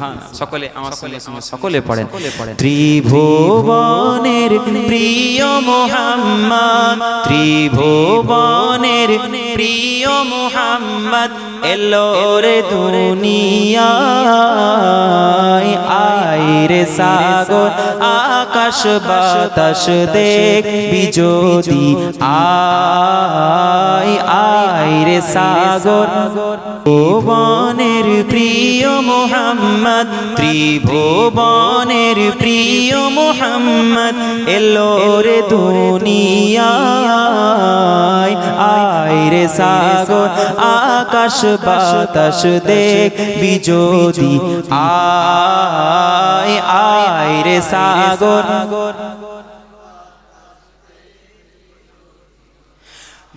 হ্যাঁ, সকলে আমার সঙ্গে সঙ্গে সকলে পড়েন। ত্রিভুবনের প্রিয় মোহাম্মদ ত্রিভুবনের প্রিয় মোহাম্মদ এলো রে দুনিয়ায়। আয় রে সাগর আকাশ বাতাস দেখ বিজোদি রে সাগর, ভুবনের প্রিয় মোহাম্মদ, ত্রিভুবনের প্রিয় মোহাম্মদ, এলো রে আয় রে সাগর, আকাশ বাতাস দেখ, বিজোদি, আয় আয় রে সাগর।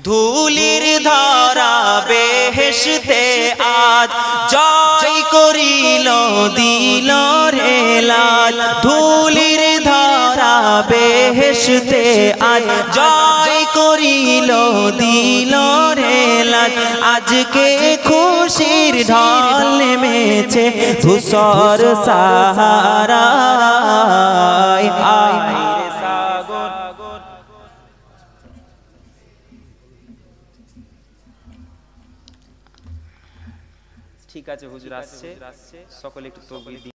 ধুলির ধরা বেহেশতে আজ জয় করিল, দিল রে লাল। ধুলির ধরা বেহেশতে আজ জয় করিল, দিল রে লাল। আজকে খুশির ঢল নেমেছে ধূসর সাহারা। ঠিক আছে হুজুর আসছে। সকলে একটু তকবির